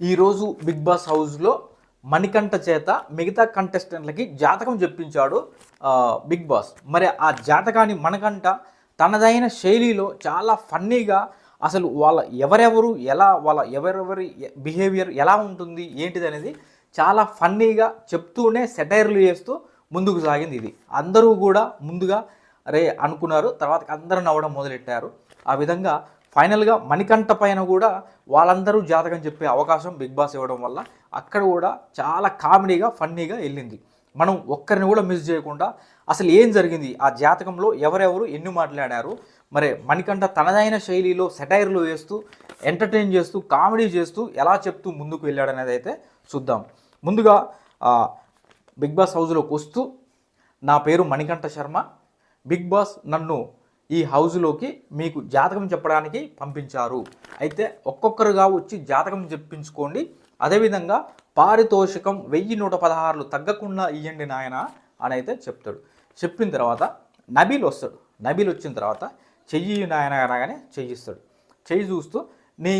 ఈరోజు big boss హౌస్లో మణికంఠ చేత మిగతా కంటెస్టెంట్లకి జాతకం చెప్పించాడు బిగ్ బాస్. మరి ఆ జాతకాన్ని మణికంఠ తనదైన శైలిలో చాలా ఫన్నీగా అసలు వాళ్ళ ఎవరెవరు ఎలా వాళ్ళ ఎవరెవరి బిహేవియర్ ఎలా ఉంటుంది ఏంటిది అనేది చాలా ఫన్నీగా చెప్తూనే సెటైర్లు చేస్తూ ముందుకు సాగింది ఇది. అందరూ కూడా ముందుగా అరే అనుకున్నారు తర్వాత అందరూ నవ్వడం మొదలెట్టారు. ఆ విధంగా ఫైనల్గా మణికంఠ పైన కూడా వాళ్ళందరూ జాతకం చెప్పే అవకాశం బిగ్ బాస్ ఇవ్వడం వల్ల అక్కడ కూడా చాలా కామెడీగా ఫన్నీగా వెళ్ళింది. మనం ఒక్కరిని కూడా మిస్ చేయకుండా అసలు ఏం జరిగింది? ఆ జాతకంలో ఎవరెవరు ఎన్ని మాట్లాడారు? మరి మణికంఠ తనదైన శైలిలో సెటైర్లు వేస్తూ ఎంటర్టైన్ చేస్తూ కామెడీ చేస్తూ ఎలా చెప్తూ ముందుకు వెళ్ళాడనేది అయితే చూద్దాం. ముందుగా బిగ్ బాస్ హౌస్లోకి వస్తూ నా పేరు మణికంఠ శర్మ. బిగ్ బాస్ నన్ను ఈ హౌస్లోకి మీకు జాతకం చెప్పడానికి పంపించారు. అయితే ఒక్కొక్కరుగా వచ్చి జాతకం చెప్పించుకోండి. అదేవిధంగా పారితోషికం వెయ్యి నూట పదహారులు తగ్గకుండా ఇయ్యండి నాయన అని అయితే చెప్తాడు. చెప్పిన తర్వాత నబీల్ వస్తాడు. నబీల్ వచ్చిన తర్వాత చెయ్యి నాయన అనగానే చెయ్యిస్తాడు చెయ్యి చూస్తూ నీ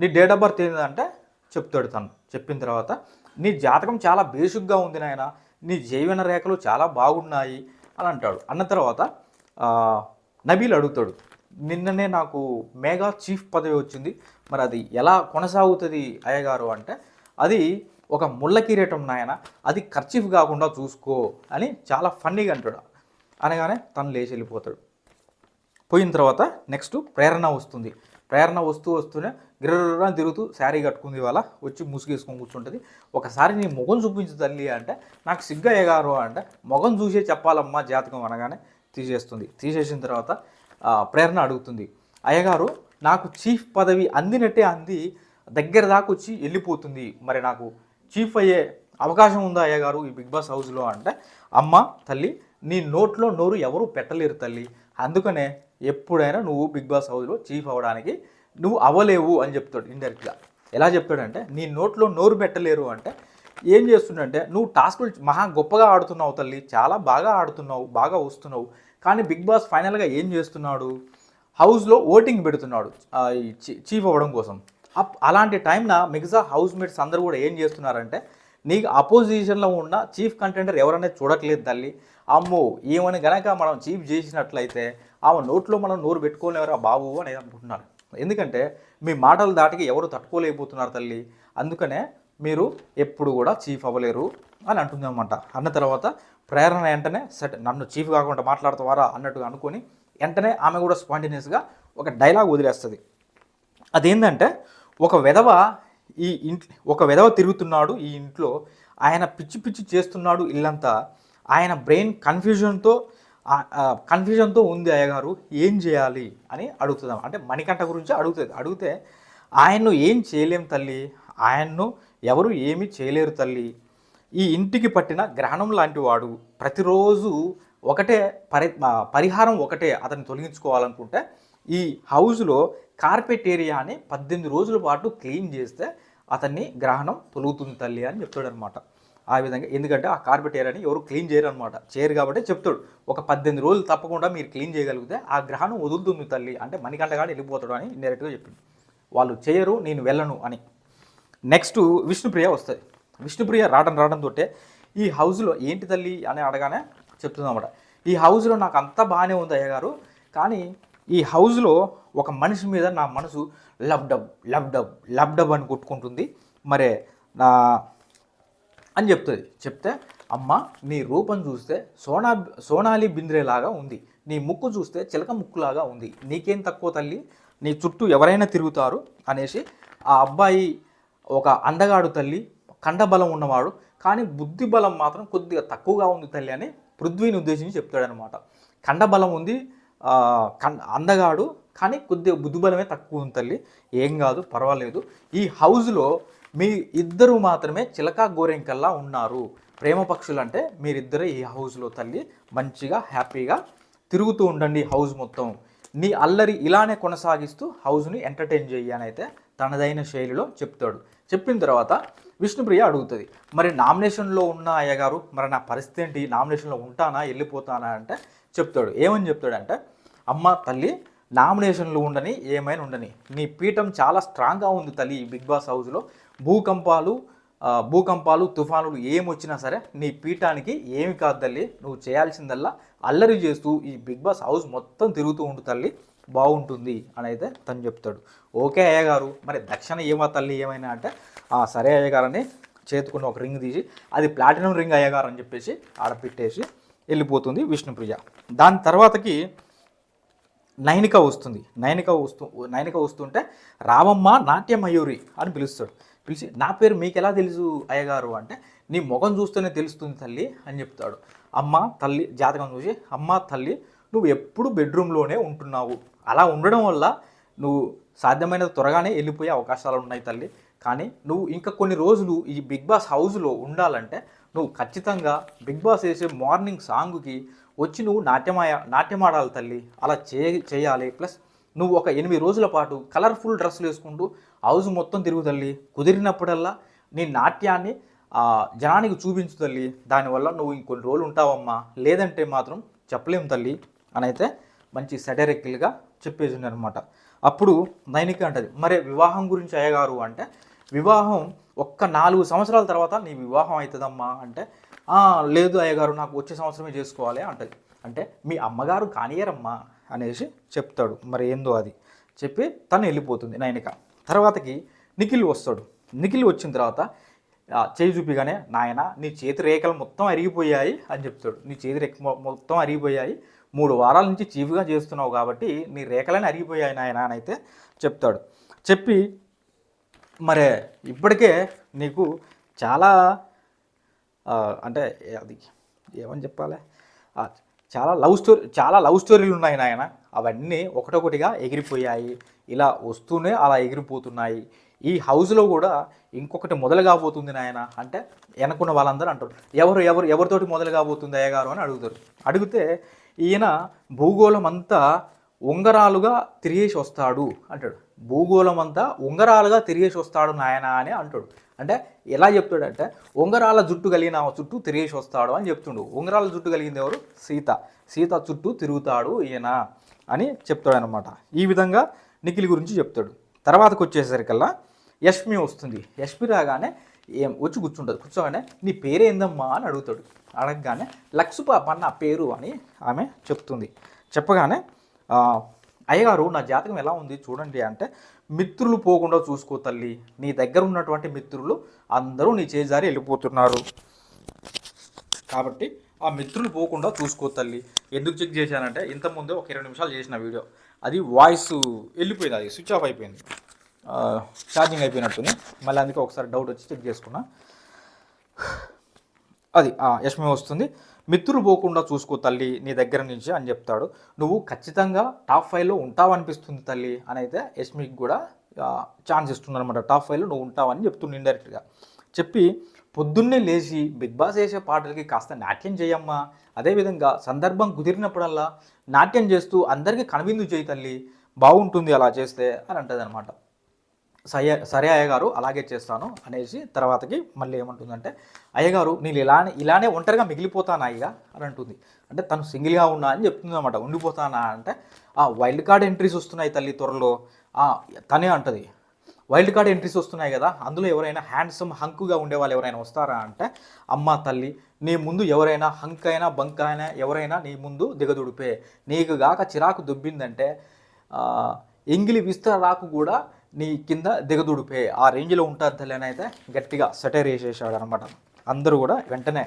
నీ డేట్ ఆఫ్ బర్త్ ఏంటంటే చెప్తాడు తను. చెప్పిన తర్వాత నీ జాతకం చాలా బేసిక్గా ఉంది నాయన. నీ జీవన రేఖలు చాలా బాగున్నాయి అని అంటాడు. అన్న తర్వాత నబీల్ అడుగుతాడు నిన్ననే నాకు మేఘా చీఫ్ పదవి వచ్చింది మరి అది ఎలా కొనసాగుతుంది అయ్యగారు అంటే అది ఒక ముళ్ళ కిరీటం నాయన అది ఖర్చీఫ్ కాకుండా చూసుకో అని చాలా ఫన్నీగా అంటాడు. అనగానే తను లేచి వెళ్ళిపోతాడు. పోయిన తర్వాత నెక్స్ట్ ప్రేరణ వస్తుంది. ప్రేరణ వస్తూ వస్తూనే గిర్ర తిరుగుతూ శారీ కట్టుకుంది వాళ్ళ వచ్చి ముసుగేసుకొని కూర్చుంటుంది. ఒకసారి నీ ముఖం చూపించు తల్లి అంటే నాకు సిగ్గు అయ్యగారు అంటే ముఖం చూసే చెప్పాలమ్మా జాతకం అనగానే తీసేస్తుంది. తీసేసిన తర్వాత ప్రేరణ అడుగుతుంది. అయ్యగారు నాకు చీఫ్ పదవి అందినట్టే అంది దగ్గర దాకా వచ్చి వెళ్ళిపోతుంది. మరి నాకు చీఫ్ అయ్యే అవకాశం ఉందా అయ్యగారు ఈ బిగ్ బాస్ హౌస్లో అంటే అమ్మ తల్లి నీ నోట్లో నోరు ఎవరు పెట్టలేరు తల్లి. అందుకనే ఎప్పుడైనా నువ్వు బిగ్ బాస్ హౌస్లో చీఫ్ అవ్వడానికి నువ్వు అవ్వలేవు అని చెప్తాడు ఇండైరెక్ట్గా ఎలా చెప్తాడంటే నీ నోట్లో నోరు పెట్టలేరు అంటే ఏం చేస్తుండంటే నువ్వు టాస్కులు మహా గొప్పగా ఆడుతున్నావు తల్లి చాలా బాగా ఆడుతున్నావు బాగా వస్తున్నావు. కానీ బిగ్ బాస్ ఫైనల్గా ఏం చేస్తున్నాడు? హౌస్లో ఓటింగ్ పెడుతున్నాడు ఈ చీఫ్ అవ్వడం కోసం. అప్ అలాంటి టైంన మిగతా హౌస్ మేట్స్ అందరూ కూడా ఏం చేస్తున్నారంటే నీకు అపోజిషన్లో ఉన్న చీఫ్ కంటెండర్ ఎవరనేది చూడట్లేదు తల్లి. అమ్మో ఏమని గనక మనం చీఫ్ చేసినట్లయితే ఆమె నోట్లో మనం నోరు పెట్టుకోలేవరా బాబు? అనేది అనుకుంటున్నారు. ఎందుకంటే మీ మాటలు దాటికి ఎవరు తట్టుకోలేకపోతున్నారు తల్లి. అందుకనే మీరు ఎప్పుడు కూడా చీఫ్ అవ్వలేరు అని అంటుంది అనమాట అన్న తర్వాత ప్రేరణ వెంటనే సెట్ నన్ను చీఫ్ కాకుండా మాట్లాడుతావారా అన్నట్టుగా అనుకొని వెంటనే ఆమె కూడా స్పాంటినియస్గా ఒక డైలాగ్ వదిలేస్తుంది. అదేంటంటే ఒక విధవ ఈ ఇంట్ ఒక విధవ తిరుగుతున్నాడు ఈ ఇంట్లో ఆయన పిచ్చి పిచ్చి చేస్తున్నాడు ఇల్లంతా ఆయన బ్రెయిన్ కన్ఫ్యూజన్తో కన్ఫ్యూజన్తో ఉంది అయ్యగారు ఏం చేయాలి అని అడుగుతుందా అంటే మణికంఠ గురించి అడుగుతుంది. అడిగితే ఆయన్ను ఏం చేయలేం తల్లి ఆయన్ను ఎవరు ఏమీ చేయలేరు తల్లి. ఈ ఇంటికి పట్టిన గ్రహణం లాంటి వాడు ప్రతిరోజు ఒకటే పరి పరిహారం ఒకటే అతన్ని తొలగించుకోవాలనుకుంటే ఈ హౌస్లో కార్పెట్ ఏరియాని పద్దెనిమిది రోజుల పాటు క్లీన్ చేస్తే అతన్ని గ్రహణం తొలుగుతుంది తల్లి అని చెప్తాడు అనమాట ఆ విధంగా ఎందుకంటే ఆ కార్పెట్ ఏరియాని ఎవరు క్లీన్ చేయరు అనమాట చేయరు కాబట్టి చెప్తాడు. ఒక పద్దెనిమిది రోజులు తప్పకుండా మీరు క్లీన్ చేయగలిగితే ఆ గ్రహణం వదులుతుంది తల్లి. అంటే మణికంట కాడ వెళ్ళిపోతాడు అని డైరెక్ట్గా చెప్పింది వాళ్ళు చేయరు నేను వెళ్ళను అని. నెక్స్ట్ విష్ణుప్రియ వస్తుంది. విష్ణుప్రియ రావడం రావడం తోటే ఈ హౌస్లో ఏంటి తల్లి అని అడగానే చెప్తుందన్నమాట. ఈ హౌస్లో నాకు అంతా బాగానే ఉంది అయ్యగారు కానీ ఈ హౌస్లో ఒక మనిషి మీద నా మనసు లబ్డబ్ లబ్డబ్ లబ్డబ్ అని కొట్టుకుంటుంది. మరే నా అని చెప్తుంది. చెప్తే అమ్మ నీ రూపం చూస్తే సోనా సోనాలి బింద్రేలాగా ఉంది. నీ ముక్కు చూస్తే చిలక ముక్కులాగా ఉంది. నీకేం తక్కువ తల్లి? నీ చుట్టూ ఎవరైనా తిరుగుతారు? అనేసి ఆ అబ్బాయి ఒక అందగాడు తల్లి కండబలం ఉన్నవాడు కానీ బుద్ధి బలం మాత్రం కొద్దిగా తక్కువగా ఉంది తల్లి అని పృథ్వీని ఉద్దేశించి చెప్తాడనమాట కండబలం ఉంది ఆ, అందగాడు కానీ కొద్దిగా బుద్ధిబలమే తక్కువ ఉంది తల్లి. ఏం కాదు పర్వాలేదు. ఈ హౌస్లో మీ ఇద్దరు మాత్రమే చిలక గోరెంకల్లా ఉన్నారు. ప్రేమ పక్షులు అంటే మీరిద్దరే ఈ హౌస్లో తల్లి. మంచిగా హ్యాపీగా తిరుగుతూ ఉండండి హౌస్ మొత్తం. నీ అల్లరి ఇలానే కొనసాగిస్తూ హౌస్ని ఎంటర్టైన్ చేయి అని అయితే తనదైన శైలిలో చెప్తాడు. చెప్పిన తర్వాత విష్ణుప్రియ అడుగుతుంది మరి నామినేషన్లో ఉన్న అయ్యగారు మరి నా పరిస్థితి ఏంటి? నామినేషన్లో ఉంటానా? వెళ్ళిపోతానా? అంటే చెప్తాడు. ఏమని చెప్తాడంటే అమ్మ తల్లి నామినేషన్లు ఉండని ఏమైనా ఉండని. నీ పీఠం చాలా స్ట్రాంగ్గా ఉంది తల్లి ఈ బిగ్ బాస్ హౌస్లో. భూకంపాలు భూకంపాలు తుఫానులు ఏమొచ్చినా వచ్చినా సరే నీ పీఠానికి ఏమి కాదు తల్లి. నువ్వు చేయాల్సిందల్లా అల్లరి చేస్తూ ఈ బిగ్ బాస్ హౌస్ మొత్తం తిరుగుతూ ఉండు తల్లి. బాగుంటుంది అని అయితే తను చెప్తాడు. ఓకే అయ్య గారు మరి దక్షిణ ఏమా తల్లి ఏమైనా అంటే "ఆ, సరే అయ్య గారు చేతుకున్న ఒక రింగ్ తీసి అది ప్లాటినం రింగ్ అయ్యగారు అని చెప్పేసి ఆడ పెట్టేసి వెళ్ళిపోతుంది విష్ణుప్రియ. దాని తర్వాతకి నైనిక వస్తుంది. నైనిక వస్తూ నైనిక వస్తుంటే రామమ్మ నాట్య మయూరి అని పిలుస్తాడు. పిలిచి నా పేరు మీకు ఎలా తెలుసు అయ్యగారు అంటే నీ ముఖం చూస్తేనే తెలుస్తుంది తల్లి అని చెప్తాడు. అమ్మ తల్లి జాతకం చూసి అమ్మ తల్లి నువ్వు ఎప్పుడు బెడ్రూమ్లోనే ఉంటున్నావు. అలా ఉండడం వల్ల నువ్వు సాధ్యమైన త్వరగానే వెళ్ళిపోయే అవకాశాలు ఉన్నాయి తల్లి. కానీ నువ్వు ఇంకా కొన్ని రోజులు ఈ బిగ్ బాస్ హౌస్లో ఉండాలంటే నువ్వు ఖచ్చితంగా బిగ్ బాస్ వేసే మార్నింగ్ సాంగ్కి వచ్చి నువ్వు నాట్యమాయ నాట్యమాడాలి తల్లి. అలా చే చేయాలి. ప్లస్ నువ్వు ఒక ఎనిమిది రోజుల పాటు కలర్ఫుల్ డ్రెస్సులు వేసుకుంటూ హౌస్ మొత్తం తిరుగు తల్లి. కుదిరినప్పుడల్లా నీ నాట్యాన్ని జనానికి చూపించు తల్లి. దానివల్ల నువ్వు ఇంకొన్ని రోజులు ఉంటావమ్మా. లేదంటే మాత్రం చెప్పలేం తల్లి. అని అయితే మంచి సెటరికల్గా చెప్పేసి అనమాట అప్పుడు నైనిక అంటది మరే వివాహం గురించి అయ్యగారు అంటే వివాహం ఒక్క నాలుగు సంవత్సరాల తర్వాత నీ వివాహం అవుతుందమ్మా అంటే లేదు అయ్యగారు నాకు వచ్చే సంవత్సరమే చేసుకోవాలి అంటది. అంటే మీ అమ్మగారు కానియరమ్మా అనేసి చెప్తాడు. మరి ఏందో అది చెప్పి తను వెళ్ళిపోతుంది నైనిక. తర్వాతకి నిఖిల్ వస్తాడు. నిఖిల్ వచ్చిన తర్వాత చేయి చూపిగానే నాయన నీ చేతి రేఖలు మొత్తం అరిగిపోయాయి అని చెప్తాడు. నీ చేతి రేఖ మొత్తం అరిగిపోయాయి మూడు వారాల నుంచి చీఫ్గా చేస్తున్నావు కాబట్టి నీ రేఖలని అరిగిపోయాయి నాయన అని అయితే చెప్తాడు. చెప్పి మరే ఇప్పటికే నీకు చాలా అంటే అది ఏమని చెప్పాలి? చాలా లవ్ స్టోరీ చాలా లవ్ స్టోరీలు ఉన్నాయి నాయన. అవన్నీ ఒకటొకటిగా ఎగిరిపోయాయి. ఇలా వస్తూనే అలా ఎగిరిపోతున్నాయి. ఈ హౌస్లో కూడా ఇంకొకటి మొదలు కాబోతుంది నాయన. అంటే వెనకున్న వాళ్ళందరూ అంటారు ఎవరు ఎవరు ఎవరితోటి మొదలు కాబోతుంది అయ్యగారు అని అడుగుతారు. అడిగితే ఈయన భూగోళం అంతా ఉంగరాలుగా తిరిగేసి వస్తాడు అంటాడు. భూగోళం అంతా ఉంగరాలుగా తిరిగేసి వస్తాడు నాయన అని అంటాడు. అంటే ఎలా చెప్తాడంటే ఉంగరాల జుట్టు కలిగిన చుట్టూ తిరిగేసి వస్తాడు అని చెప్తుండు. ఉంగరాల జుట్టు కలిగింది ఎవరు? సీత. సీత చుట్టూ తిరుగుతాడు ఈయన అని చెప్తాడనమాట ఈ విధంగా నిఖిల్ గురించి చెప్తాడు. తర్వాతకు వచ్చేసరికల్లా యష్మి వస్తుంది. యష్మి రాగానే ఏం వచ్చి కూర్చుంటుంది. కూర్చోగానే నీ పేరేందమ్మా అని అడుగుతాడు. అడగగానే లక్సు పాప నా పేరు అని ఆమె చెప్తుంది. చెప్పగానే అయ్యగారు నా జాతకం ఎలా ఉంది చూడండి అంటే మిత్రులు పోకుండా చూసుకో తల్లి. నీ దగ్గర ఉన్నటువంటి మిత్రులు అందరూ నీ చేజారి వెళ్ళిపోతున్నారు. కాబట్టి ఆ మిత్రులు పోకుండా చూసుకో తల్లి. ఎందుకు చెక్ చేశానంటే ఇంతకుముందే ఒక ఇరవై నిమిషాలు చేసిన వీడియో. అది వాయిస్ వెళ్ళిపోయింది అది స్విచ్ ఆఫ్ అయిపోయింది. ఛార్జింగ్ అయిపోయినట్టుంది. మళ్ళీ అందుకే ఒకసారి డౌట్ వచ్చి చెక్ చేసుకున్నా. అది యశ్మి యష్మి వస్తుంది. మిత్రులు పోకుండా చూసుకో తల్లి నీ దగ్గర నుంచి అని చెప్తాడు. నువ్వు ఖచ్చితంగా టాప్ ఫైవ్లో ఉంటావు అనిపిస్తుంది తల్లి అని అయితే యష్మికి కూడా ఛాన్స్ ఇస్తుందన్నమాట. టాప్ ఫైవ్లో నువ్వు ఉంటావని చెప్తుంది ఇండైరెక్ట్గా చెప్పి పొద్దున్నే లేచి బిగ్ బాస్ వేసే పాటలకి కాస్త నాట్యం చేయమ్మా. అదేవిధంగా సందర్భం కుదిరినప్పుడల్లా నాట్యం చేస్తూ అందరికీ కనువిందు చేయి తల్లి. బాగుంటుంది అలా చేస్తే అని అంటది అనమాట సరే అయ్యగారు అలాగే చేస్తాను అనేసి తర్వాతకి మళ్ళీ ఏమంటుందంటే అయ్యగారు నేను ఇలానే ఇలానే ఒంటరిగా మిగిలిపోతానా అయ్యగా అని అంటుంది. అంటే తను సింగిల్గా ఉన్నా అని చెప్తుంది అనమాట ఉండిపోతానా? అంటే ఆ వైల్డ్ కార్డ్ ఎంట్రీస్ వస్తున్నాయి తల్లి త్వరలో. తనే అంటది. వైల్డ్ కార్డ్ ఎంట్రీస్ వస్తున్నాయి కదా అందులో ఎవరైనా హ్యాండ్సమ్ హంకుగా ఉండే వాళ్ళు ఎవరైనా వస్తారా? అంటే అమ్మ తల్లి నీ ముందు ఎవరైనా హంక్ అయినా బంక్ అయినా ఎవరైనా నీ ముందు దిగదుడిపే. నీకు గాక చిరాకు దుబ్బిందంటే ఎంగిలి విస్తరాకు కూడా నీ కింద దిగదుడిపే ఆ రేంజ్లో ఉంటుంది తల్లి అని అయితే గట్టిగా సెటైర్ వేసేసాడు అనమాట అందరూ కూడా వెంటనే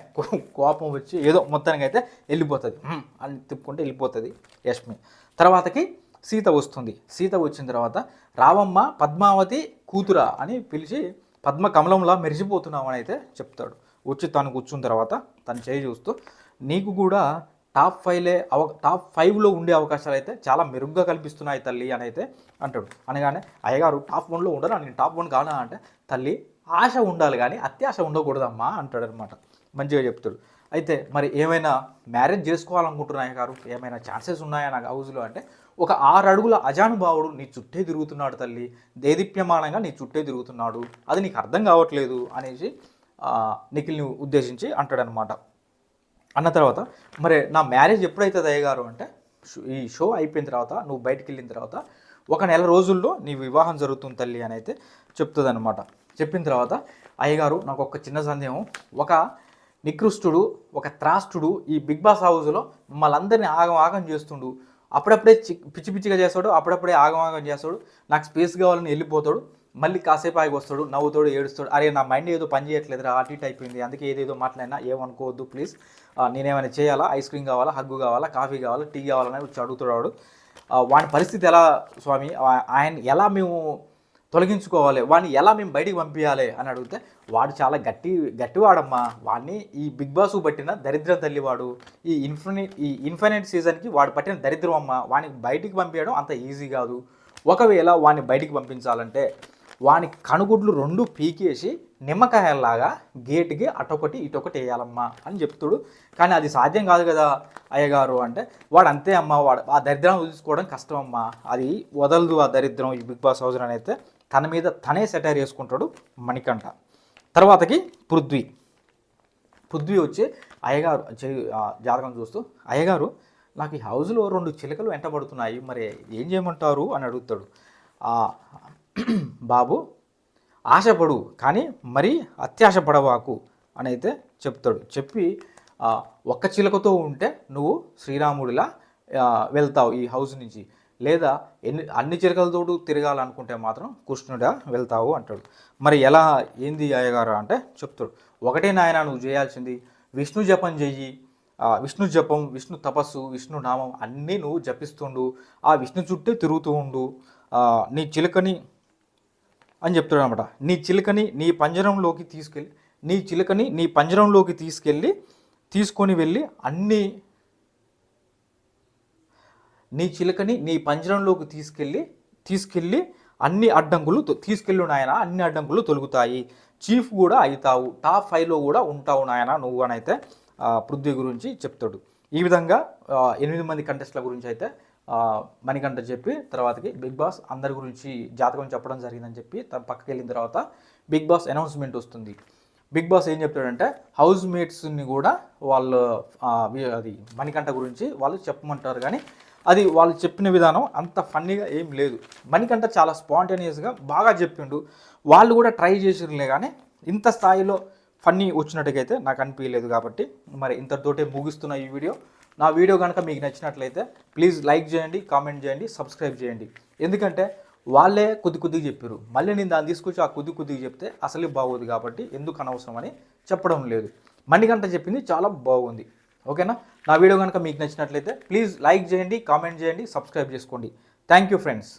కోపం వచ్చి ఏదో మొత్తానికి అయితే వెళ్ళిపోతుంది. అని తిప్పుకుంటే వెళ్ళిపోతుంది యష్మి. తర్వాతకి సీత వస్తుంది. సీత వచ్చిన తర్వాత రావమ్మ పద్మావతి కూతురా అని పిలిచి పద్మ కమలంలా మెరిసిపోతున్నావు అని అయితే చెప్తాడు. వచ్చి తను కూర్చున్న తర్వాత తను చేయి చూస్తూ నీకు కూడా టాప్ ఫైవ్లే అవ టాప్ ఫైవ్లో ఉండే అవకాశాలు అయితే చాలా మెరుగ్గా కల్పిస్తున్నాయి తల్లి అని అయితే అంటాడు. అనగానే అయ్యగారు టాప్ వన్లో ఉండరా? నేను టాప్ వన్ కానా? అంటే తల్లి ఆశ ఉండాలి కానీ అత్యాశ ఉండకూడదమ్మా అంటాడు అనమాట మంచిగా చెప్తాడు. అయితే మరి ఏమైనా మ్యారేజ్ చేసుకోవాలనుకుంటున్నాయి గారు ఏమైనా ఛాన్సెస్ ఉన్నాయా నాకు హౌస్లో? అంటే ఒక ఆరు అడుగుల అజానుభావుడు నీ చుట్టే తిరుగుతున్నాడు తల్లి. దేదీప్యమానంగా నీ చుట్టే తిరుగుతున్నాడు. అది నీకు అర్థం కావట్లేదు అనేసి నిఖిల్ని ఉద్దేశించి అంటాడనమాట. అన్న తర్వాత మరి నా మ్యారేజ్ ఎప్పుడైతే అయ్యగారు అంటే షో- ఈ షో అయిపోయిన తర్వాత నువ్వు బయటికి వెళ్ళిన తర్వాత ఒక నెల రోజుల్లో నీ వివాహం జరుగుతుంది తల్లి అని అయితే చెప్తుంది అనమాట చెప్పిన తర్వాత అయ్యగారు నాకు ఒక చిన్న సందేహం. ఒక నికృష్టుడు ఒక త్రాష్టుడు ఈ బిగ్ బాస్ హౌస్లో మమ్మల్ని అందరినీ ఆగం ఆగం చేస్తుండు. అప్పుడప్పుడే పిచ్చి పిచ్చిగా చేస్తాడు అప్పుడప్పుడే ఆగం ఆగం చేస్తాడు. నాకు స్పేస్ కావాలని వెళ్ళిపోతాడు. మళ్ళీ కాసేపు ఆగి వస్తాడు నవ్వుతాడు ఏడుస్తాడు. అరే నా మైండ్ ఏదో పని చేయట్లేదురా అటు ఇటు అయిపోయింది అందుకే ఏదేదో మాట్లాడినా ఏమనుకోవద్దు ప్లీజ్. నేనేమైనా చేయాలా? ఐస్ క్రీమ్ కావాలా? హగ్గు కావాలా? కాఫీ కావాలా? టీ కావాలని వచ్చి అడుగుతున్నాడు. వాడి పరిస్థితి ఎలా స్వామి? ఆయన ఎలా మేము తొలగించుకోవాలి? వాడిని ఎలా మేము బయటికి పంపించాలి అని అడిగితే వాడు చాలా గట్టి గట్టివాడమ్మా. వాడిని ఈ బిగ్ బాస్ పట్టిన దరిద్ర తల్లివాడు. ఈ ఇన్ఫినిట్ ఈ ఇన్ఫినైట్ సీజన్కి వాడు పట్టిన దరిద్రం అమ్మ వాడిని బయటికి పంపించడం అంత ఈజీ కాదు. ఒకవేళ వాడిని బయటికి పంపించాలంటే వాని కనుగుడ్లు రెండు పీకేసి నిమ్మకాయలాగా గేట్కి అటొకటి ఇటొకటి వేయాలమ్మా అని చెప్తాడు. కానీ అది సాధ్యం కాదు కదా అయ్యగారు అంటే వాడు అంతే అమ్మా వాడు ఆ దరిద్రం చూసుకోవడం కష్టం అమ్మా అది వదలదు ఆ దరిద్రం ఈ బిగ్ బాస్ హౌజర్ అని అయితే తన మీద తనే సెటైర్ చేసుకుంటాడు మణికంఠ. తర్వాతకి పృథ్వీ. పృథ్వీ వచ్చి అయ్యగారు చే- జాతకం చూస్తూ అయ్యగారు నాకు ఈ హౌస్లో రెండు చిలకలు వెంటబడుతున్నాయి. మరి ఏం చేయమంటారు? అని అడుగుతాడు. బాబు ఆశపడు కానీ మరీ అత్యాశ పడవాకు అని అయితే చెప్తాడు. చెప్పి ఒక్క చిలకతో ఉంటే నువ్వు శ్రీరాముడిలా వెళ్తావు ఈ హౌస్ నుంచి. లేదా ఎన్ని అన్ని చిలకలతోడు తిరగాలనుకుంటే మాత్రం కృష్ణుడా వెళ్తావు అంటాడు. మరి ఎలా ఏంది అయ్యగారు అంటే చెప్తాడు. ఒకటే నాయన నువ్వు చేయాల్సింది విష్ణు జపం చెయ్యి. విష్ణు జపం విష్ణు తపస్సు విష్ణు నామం అన్నీ నువ్వు జపిస్తుండు. ఆ విష్ణు చుట్టే తిరుగుతూ ఉండు నీ చిలుకని అని చెప్తాడు అనమాట నీ చిలుకని నీ పంజరంలోకి తీసుకెళ్ళి నీ చిలుకని నీ పంజరంలోకి తీసుకెళ్ళి తీసుకొని వెళ్ళి అన్ని నీ చిలుకని నీ పంజరంలోకి తీసుకెళ్ళి తీసుకెళ్ళి అన్ని అడ్డంకులు తీసుకెళ్ళు నాయన అన్ని అడ్డంకులు తొలుగుతాయి. చీఫ్ కూడా అవుతావు టాప్ ఫైవ్లో కూడా ఉంటావు నాయన నువ్వు అని అయితే పృథ్వీ గురించి చెప్తాడు. ఈ విధంగా ఎనిమిది మంది కంటెస్ట్ల గురించి అయితే మణికంఠ చెప్పి తర్వాతకి బిగ్ బాస్ అందరి గురించి జాతకం చెప్పడం జరిగిందని చెప్పి తన పక్కకి వెళ్ళిన తర్వాత బిగ్ బాస్ అనౌన్స్మెంట్ వస్తుంది. బిగ్ బాస్ ఏం చెప్తాడంటే హౌస్ మేట్స్ని కూడా వాళ్ళు అది మణికంఠ గురించి వాళ్ళు చెప్పమంటారు. కానీ అది వాళ్ళు చెప్పిన విధానం అంత ఫన్నీగా ఏం లేదు. మణికంఠ చాలా స్పాంటేనియస్గా బాగా చెప్పిండు. వాళ్ళు కూడా ట్రై చేసిర్లే కానీ ఇంత స్థాయిలో ఫన్నీ వచ్చినట్టుగైతే నాకు అనిపించలేదు కాబట్టి మరి ఇంతటితోటే ముగిస్తున్న ఈ వీడియో. నా వీడియో కనుక మీకు నచ్చినట్లయితే ప్లీజ్ లైక్ చేయండి కామెంట్ చేయండి సబ్స్క్రైబ్ చేయండి. ఎందుకంటే వాళ్ళే కొద్ది కొద్దిగా చెప్పారు. మళ్ళీ నేను దాన్ని తీసుకొచ్చి ఆ కొద్ది కొద్దిగా చెప్తే అసలే బాగోదు కాబట్టి ఎందుకు అనవసరం అని చెప్పడం లేదు. మణికంట చెప్పింది చాలా బాగుంది. ఓకేనా? నా వీడియో కనుక మీకు నచ్చినట్లయితే ప్లీజ్ లైక్ చేయండి కామెంట్ చేయండి సబ్స్క్రైబ్ చేసుకోండి. Thank you friends.